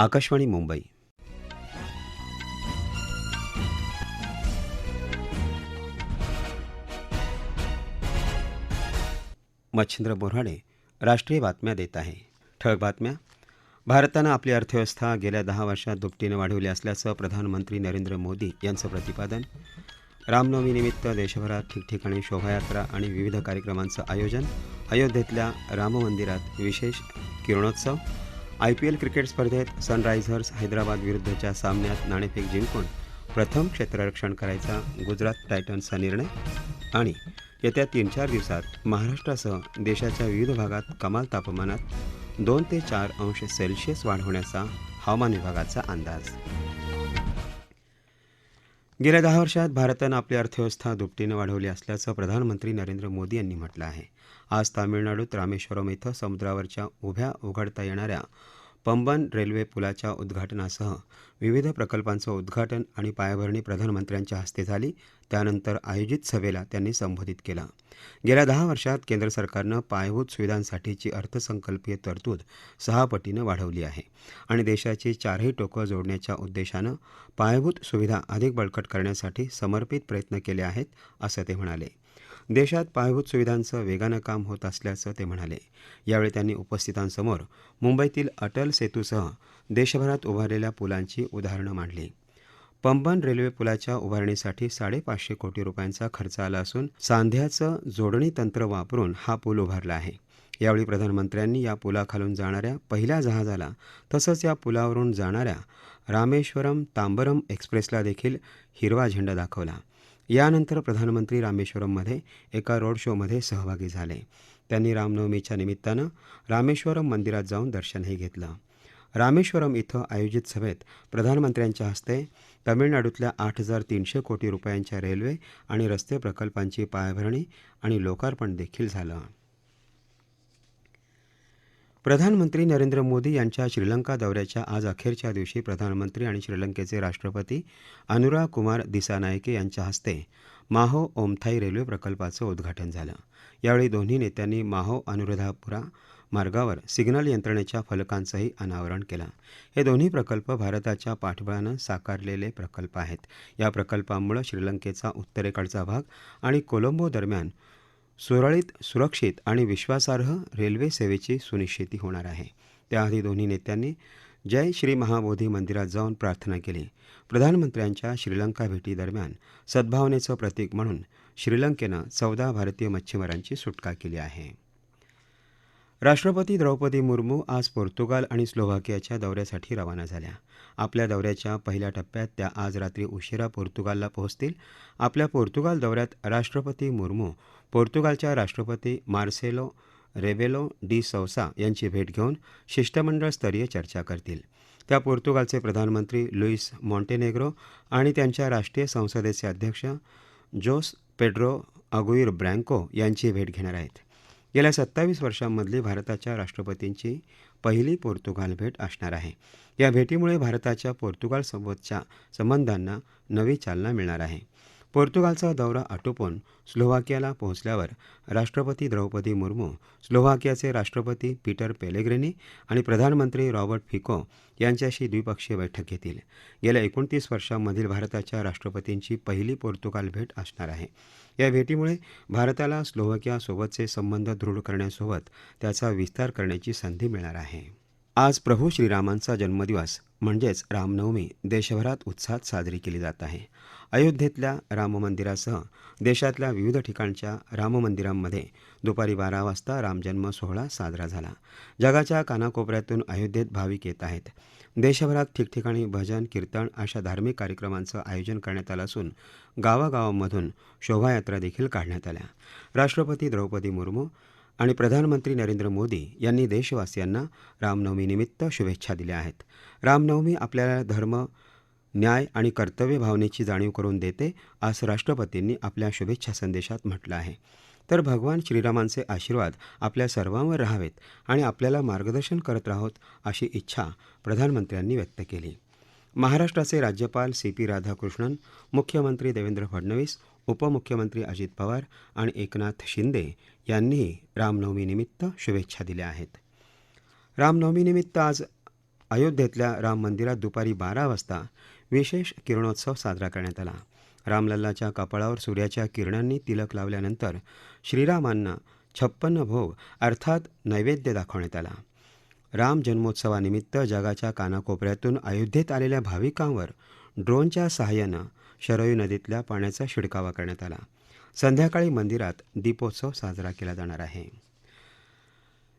आकाशवाणी मुंबई. मच्छिंद्र बोऱ्हाडे राष्ट्रीय बातम्या देत आहे. ठळक बातम्या. भारतानं आपली अर्थव्यवस्था गेल्या दहा वर्षात दुपटीनं वाढवली असल्याचं प्रधानमंत्री नरेंद्र मोदी यांचं प्रतिपादन. रामनवमीनिमित्त देशभरात ठिकठिकाणी शोभायात्रा आणि विविध कार्यक्रमांचं आयोजन. अयोध्येतल्या राममंदिरात विशेष किरणोत्सव. आय पी एल क्रिकेट स्पर्धेत सनरायझर्स हैदराबाद विरुद्धच्या सामन्यात नाणेफेक जिंकून प्रथम क्षेत्ररक्षण करायचा गुजरात टायटन्सचा निर्णय आणि येत्या तीन चार दिवसात महाराष्ट्रासह देशाच्या विविध भागात कमाल तापमानात दोन ते चार अंश सेल्सिअस वाढ होण्याचा हवामान विभागाचा अंदाज. गेल्या दहा वर्षात भारतानं आपली अर्थव्यवस्था दुपटीनं वाढवली असल्याचं प्रधानमंत्री नरेंद्र मोदी यांनी म्हटलं आहे. आज तामिळनाडूत रामेश्वरम इथं समुद्रावरच्या उभ्या उघडता येणाऱ्या पंबन रेल्वे पुलाच्या उद्घाटनासह विविध प्रकल्पांचं उद्घाटन आणि पायाभरणी प्रधानमंत्र्यांच्या हस्ते झाली. त्यानंतर आयोजित सभेला त्यांनी संबोधित केलं. गेल्या दहा वर्षात केंद्र सरकारनं पायाभूत सुविधांसाठीची अर्थसंकल्पीय तरतूद सहा पटीनं वाढवली आहे आणि देशाची चारही टोकं जोडण्याच्या उद्देशानं पायाभूत सुविधा अधिक बळकट करण्यासाठी समर्पित प्रयत्न केले आहेत असं ते म्हणाले. देशात पायाभूत सुविधांचं वेगानं काम होत असल्याचं ते म्हणाले. यावेळी त्यांनी उपस्थितांसमोर मुंबईतील अटल सेतूसह देशभरात उभारलेल्या पुलांची उदाहरणं मांडली. पंबन रेल्वे पुलाच्या उभारणीसाठी साडेपाचशे कोटी रुपयांचा खर्च आला असून सांध्याचं जोडणी तंत्र वापरून हा पूल उभारला आहे. यावेळी प्रधानमंत्र्यांनी या पुलाखालून जाणाऱ्या पहिल्या जहाजाला तसंच या पुलावरून जाणाऱ्या रामेश्वरम तांबरम एक्सप्रेसला देखील हिरवा झेंडा दाखवला. यानंतर प्रधानमंत्री रामेश्वरममध्ये एका रोड शोमध्ये सहभागी झाले. त्यांनी रामनवमीच्या निमित्तानं रामेश्वरम मंदिरात जाऊन दर्शनही घेतलं. रामेश्वरम इथं आयोजित सभेत प्रधानमंत्र्यांच्या हस्ते तमिळनाडूतल्या आठ हजार तीनशे कोटी रुपयांच्या रेल्वे आणि रस्ते प्रकल्पांची पायाभरणी आणि लोकार्पण देखील झालं. प्रधानमंत्री नरेंद्र मोदी यांच्या श्रीलंका दौऱ्याच्या आज अखेरच्या दिवशी प्रधानमंत्री आणि श्रीलंकेचे राष्ट्रपती अनुरा कुमार दिसानायके यांच्या हस्ते माहो ओमथाई रेल्वे प्रकल्पाचं उद्घाटन झालं. यावेळी दोन्ही नेत्यांनी माहो अनुराधापुरा मार्गावर सिग्नल यंत्रणेच्या फलकांचंही अनावरण केलं. हे दोन्ही प्रकल्प भारताच्या पाठबळानं साकारलेले प्रकल्प आहेत. या प्रकल्पांमुळे श्रीलंकेचा उत्तरेकडचा भाग आणि कोलंबो दरम्यान सुरळीत सुरक्षित आणि विश्वासार्ह रेल्वे सेवेची सुनिश्चिती होणार आहे. त्याआधी दोन्ही नेत्यांनी जय श्री महाबोधी मंदिरात जाऊन प्रार्थना केली. प्रधानमंत्र्यांच्या श्रीलंका भेटीदरम्यान सद्भावनेचं प्रतीक म्हणून श्रीलंकेनं चौदा भारतीय मच्छीमारांची सुटका केली आहे. राष्ट्रपती द्रौपदी मुर्मू आज पोर्तुगाल आणि स्लोव्हाकियाच्या दौऱ्यासाठी रवाना झाल्या. आपल्या दौऱ्याच्या पहिल्या टप्प्यात त्या आज रात्री उशिरा पोर्तुगालला पोहोचतील. आपल्या पोर्तुगाल दौऱ्यात राष्ट्रपती मुर्मू पोर्तुगालच्या राष्ट्रपती मार्सेलो रेबेलो डी सौसा यांची भेट घेऊन शिष्टमंडळ स्तरीय चर्चा करतील. त्या पोर्तुगालचे प्रधानमंत्री लुईस मॉन्टेनेग्रो आणि त्यांच्या राष्ट्रीय संसदेचे अध्यक्ष जोस पेड्रो अगुईर ब्रँको यांची भेट घेणार आहेत. गेल्या सत्तावीस वर्षांमधली भारताच्या राष्ट्रपतींची पहिली पोर्तुगाल भेट असणार आहे. या भेटीमुळे भारताच्या पोर्तुगालसोबतच्या संबंधांना नवी चालना मिळणार आहे. पोर्तुगालचा दौरा आटोपून स्लोव्हाकियाला पोहोचल्यावर राष्ट्रपती द्रौपदी मुर्मू स्लोव्हाकियाचे राष्ट्रपती पीटर पेलेग्रिनी आणि प्रधानमंत्री रॉबर्ट फिको यांच्याशी द्विपक्षीय बैठक घेतील. गेल्या एकोणतीस वर्षांमधील भारताच्या राष्ट्रपतींची पहिली पोर्तुगाल भेट असणार आहे. या भेटीमुळे भारताला स्लोव्हाकियासोबतचे संबंध दृढ करण्यासोबत त्याचा विस्तार करण्याची संधी मिळणार आहे. आज प्रभू श्रीरामांचा जन्मदिवस म्हणजेच रामनवमी देशभरात उत्साहात साजरी केली जात आहे. अयोध्येतल्या राममंदिरासह देशातल्या विविध ठिकाणच्या राममंदिरांमध्ये दुपारी बारा वाजता रामजन्म सोहळा साजरा झाला. जगाच्या कानाकोपऱ्यातून अयोध्येत भाविक येत आहेत. देशभरात ठिकठिकाणी भजन कीर्तन अशा धार्मिक कार्यक्रमांचं आयोजन करण्यात आलं असून गावागावांमधून शोभायात्रा देखील काढण्यात आल्या. राष्ट्रपती द्रौपदी मुर्मू आणि प्रधानमंत्री नरेंद्र मोदी यांनी देशवासियांना रामनवमीनिमित्त शुभेच्छा दिल्या आहेत. रामनवमी आपल्याला धर्म न्याय आणि कर्तव्य भावनेची जाणीव करून देते असं राष्ट्रपतींनी आपल्या शुभेच्छा संदेशात म्हटलं आहे. तर भगवान श्रीरामांचे आशीर्वाद आपल्या सर्वांवर राहावेत आणि आपल्याला मार्गदर्शन करत राहोत अशी इच्छा प्रधानमंत्र्यांनी व्यक्त केली. महाराष्ट्राचे राज्यपाल सी पी राधाकृष्णन मुख्यमंत्री देवेंद्र फडणवीस उपमुख्यमंत्री अजित पवार आणि एकनाथ शिंदे यांनीही रामनवमीनिमित्त शुभेच्छा दिल्या आहेत. रामनवमीनिमित्त आज अयोध्येतल्या राम मंदिरात दुपारी बारा वाजता विशेष किरणोत्सव साजरा करण्यात आला. रामलल्लाच्या कपाळावर सूर्याच्या किरणांनी तिलक लावल्यानंतर श्रीरामांना छप्पन्न भोग अर्थात नैवेद्य दाखवण्यात आला. राम जन्मोत्सवानिमित्त जगाच्या कानाकोपऱ्यातून अयोध्येत आलेल्या भाविकांवर ड्रोनच्या सहाय्यानं शरयू नदीतल्या पाण्याचा शिडकावा करण्यात आला. संध्याकाळी मंदिरात दीपोत्सव साजरा केला जाणार आहे.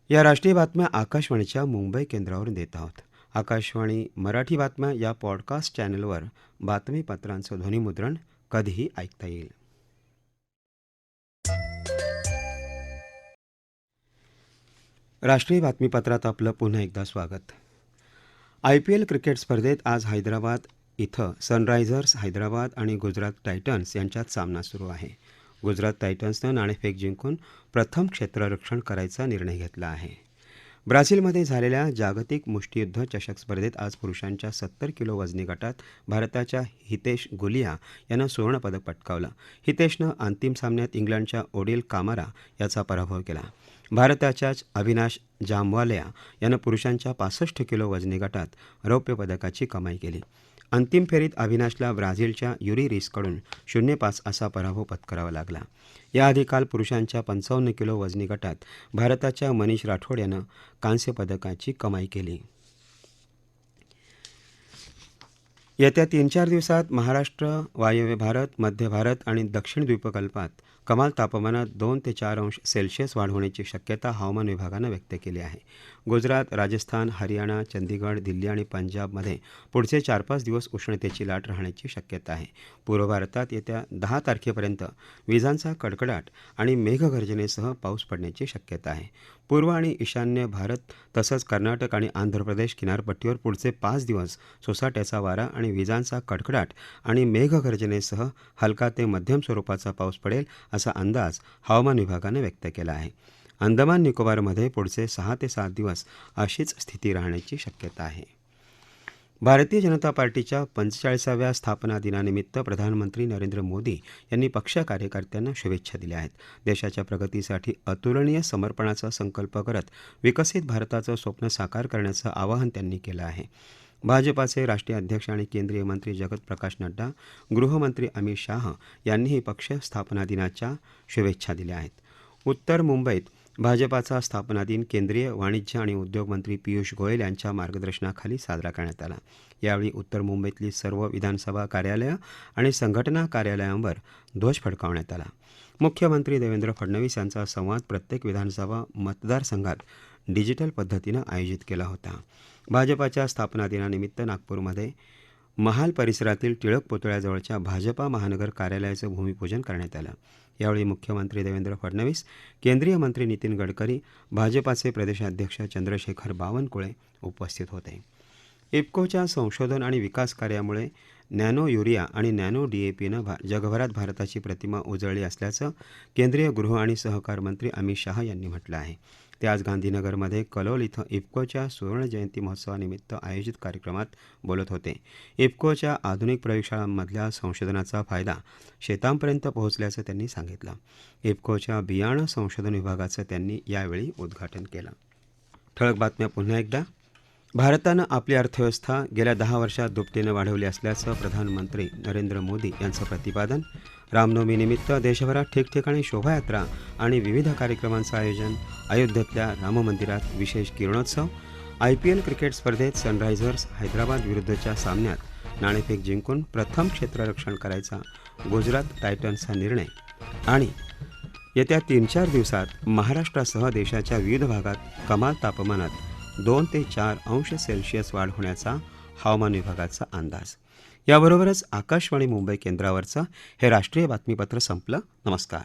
या राष्ट्रीय बातम्या आकाशवाणीच्या मुंबई केंद्रावरून देत आहोत. आकाशवाणी मराठी बातम्या या पॉडकास्ट चॅनलवर बातमीपत्रांचं ध्वनीमुद्रण कधीही ऐकता येईल. राष्ट्रीय बातमीपत्रात आपलं पुन्हा एकदा स्वागत. आय पी एल क्रिकेट स्पर्धेत आज हैदराबाद इथं सनरायझर्स हैदराबाद आणि गुजरात टायटन्स यांच्यात सामना सुरू आहे. गुजरात टायटन्सनं नाणेफेक जिंकून प्रथम क्षेत्ररक्षण करायचा निर्णय घेतला आहे. ब्राझीलमध्ये झालेल्या जागतिक मुष्टियुद्ध चषक स्पर्धेत आज पुरुषांच्या सत्तर किलो वजनी गटात भारताच्या हितेश गुलिया यानं सुवर्णपदक पटकावलं. हितेशनं अंतिम सामन्यात इंग्लंडच्या ओडिल कामारा याचा पराभव केला. भारताच्याच अविनाश जामवालया यानं पुरुषांच्या पासष्ट किलो वजनी गटात रौप्य पदकाची कमाई केली. अंतिम फेरीत अविनाशला ब्राझीलच्या युरी रिसकडून शून्य पाच असा पराभव पत्करावा लागला. याआधी काल पुरुषांच्या पंचावन्न किलो वजनी गटात भारताच्या मनीष राठोड यानं कांस्य पदकाची कमाई केली. येत्या तीन चार दिवसात महाराष्ट्र वायव्य भारत मध्य भारत आणि दक्षिण द्वीपकल्पात कमाल तापमानात दोन ते चार अंश सेल्सिअस वाढ होण्याची शक्यता हवामान विभागानं व्यक्त केली आहे. गुजरात राजस्थान हरियाणा चंदीगड दिल्ली आणि पंजाबमध्ये पुढचे चार पाच दिवस उष्णतेची लाट राहण्याची शक्यता आहे. पूर्व भारतात येत्या दहा तारखेपर्यंत विजांचा कडकडाट आणि मेघगर्जनेसह पाऊस पडण्याची शक्यता आहे. पूर्व आणि ईशान्य भारत तसंच कर्नाटक आणि आंध्र प्रदेश किनारपट्टीवर पुढचे पाच दिवस सोसाट्याचा वारा आणि विजांचा कडकडाट आणि मेघगर्जनेसह हलका ते मध्यम स्वरूपाचा पाऊस पडेल असा अंदाज हवामान विभागानं व्यक्त केला आहे. अंदमान निकोबारमध्ये पुढचे सहा ते सात दिवस अशीच स्थिती राहण्याची शक्यता आहे. भारतीय जनता पार्टीच्या पंचेचाळीसाव्या स्थापना दिनानिमित्त प्रधानमंत्री नरेंद्र मोदी यांनी पक्ष कार्यकर्त्यांना शुभेच्छा दिल्या आहेत. देशाच्या प्रगतीसाठी अतुलनीय समर्पणाचा संकल्प करत विकसित भारताचं स्वप्न साकार करण्याचं आवाहन त्यांनी केलं आहे. भाजपाचे राष्ट्रीय अध्यक्ष आणि केंद्रीय मंत्री जगत प्रकाश नड्डा गृहमंत्री अमित शाह यांनीही पक्ष स्थापना दिनाच्या शुभेच्छा दिल्या आहेत. उत्तर मुंबईत भाजपाचा स्थापना दिन केंद्रीय वाणिज्य आणि उद्योग मंत्री पियुष गोयल यांच्या मार्गदर्शनाखाली साजरा करण्यात आला. यावेळी उत्तर मुंबईतली सर्व विधानसभा कार्यालयं आणि संघटना कार्यालयांवर ध्वज फडकावण्यात आला. मुख्यमंत्री देवेंद्र फडणवीस यांचा संवाद प्रत्येक विधानसभा मतदारसंघात डिजिटल पद्धतीनं आयोजित केला होता. भाजपाच्या स्थापना दिनानिमित्त नागपूरमध्ये महाल परिसरातील टिळक पुतळ्याजवळच्या भाजपा महानगर कार्यालयाचं भूमिपूजन करण्यात आलं. यावेळी मुख्यमंत्री देवेंद्र फडणवीस केंद्रीय मंत्री नितीन गडकरी भाजपाचे प्रदेशाध्यक्ष चंद्रशेखर बावनकुळे उपस्थित होते. इफ्कोच्या संशोधन आणि विकास कार्यामुळे नॅनो युरिया आणि नॅनो डीएपीनं भा जगभरात भारताची प्रतिमा उजळली असल्याचं केंद्रीय गृह आणि सहकार मंत्री अमित शाह यांनी म्हटलं आहे. ते आज गांधीनगरमध्ये कलोल इथं इफ्कोच्या सुवर्ण जयंती महोत्सवानिमित्त आयोजित कार्यक्रमात बोलत होते. इफ्कोच्या आधुनिक प्रयोगशाळांमधल्या संशोधनाचा फायदा शेतांपर्यंत पोहोचल्याचं त्यांनी सांगितलं. इफ्कोच्या बियाणं संशोधन विभागाचं त्यांनी यावेळी उद्घाटन केलं. ठळक बातम्या पुन्हा एकदा. भारतानं आपली अर्थव्यवस्था गेल्या दहा वर्षात दुपटीनं वाढवली असल्याचं प्रधानमंत्री नरेंद्र मोदी यांचं प्रतिपादन रामनवमीनिमित्त देशभरात ठिकठिकाणी शोभायात्रा आणि विविध कार्यक्रमांचं आयोजन अयोध्येतल्या राममंदिरात विशेष किरणोत्सव आय पी एल क्रिकेट स्पर्धेत सनरायझर्स हैदराबाद विरुद्धच्या सामन्यात नाणेफेक जिंकून प्रथम क्षेत्ररक्षण करायचा गुजरात टायटन्सचा निर्णय आणि येत्या तीन चार दिवसात महाराष्ट्रासह देशाच्या विविध भागात कमाल तापमानात दोन ते चार अंश सेल्सिअस वाढ होण्याचा हवामान विभागाचा अंदाज. याबरोबरच आकाशवाणी मुंबई केंद्रावरचं हे राष्ट्रीय बातमीपत्र संपलं. नमस्कार.